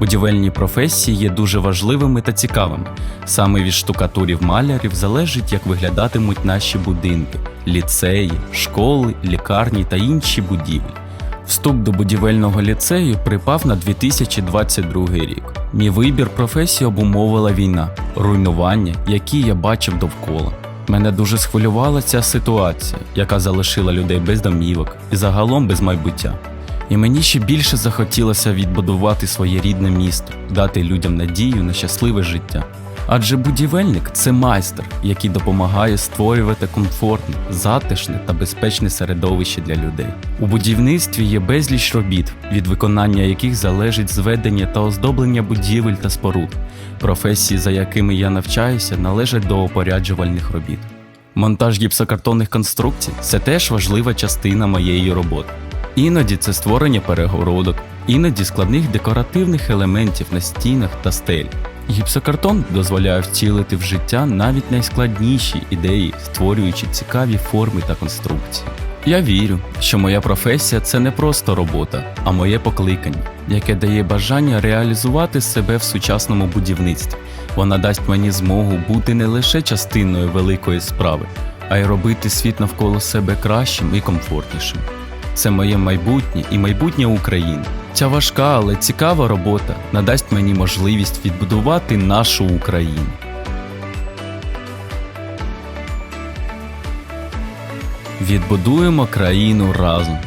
Будівельні професії є дуже важливими та цікавими. Саме від штукатурів малярів залежить, як виглядатимуть наші будинки, ліцеї, школи, лікарні та інші будівлі. Вступ до будівельного ліцею припав на 2022 рік. Мій вибір професії обумовила війна, руйнування, які я бачив довкола. Мене дуже схвилювала ця ситуація, яка залишила людей без домівок і загалом без майбуття. І мені ще більше захотілося відбудувати своє рідне місто, дати людям надію на щасливе життя. Адже будівельник це майстер, який допомагає створювати комфортне, затишне та безпечне середовище для людей. У будівництві є безліч робіт, від виконання яких залежить зведення та оздоблення будівель та споруд. Професії, за якими я навчаюся, належать до опоряджувальних робіт. Монтаж гіпсокартонних конструкцій це теж важлива частина моєї роботи. Іноді це створення перегородок, іноді складних декоративних елементів на стінах та стелі. Гіпсокартон дозволяє втілити в життя навіть найскладніші ідеї, створюючи цікаві форми та конструкції. Я вірю, що моя професія це не просто робота, а моє покликання, яке дає бажання реалізувати себе в сучасному будівництві. Вона дасть мені змогу бути не лише частиною великої справи, а й робити світ навколо себе кращим і комфортнішим. Це моє майбутнє і майбутнє України. Ця важка, але цікава робота надасть мені можливість відбудувати нашу Україну. Відбудуємо країну разом.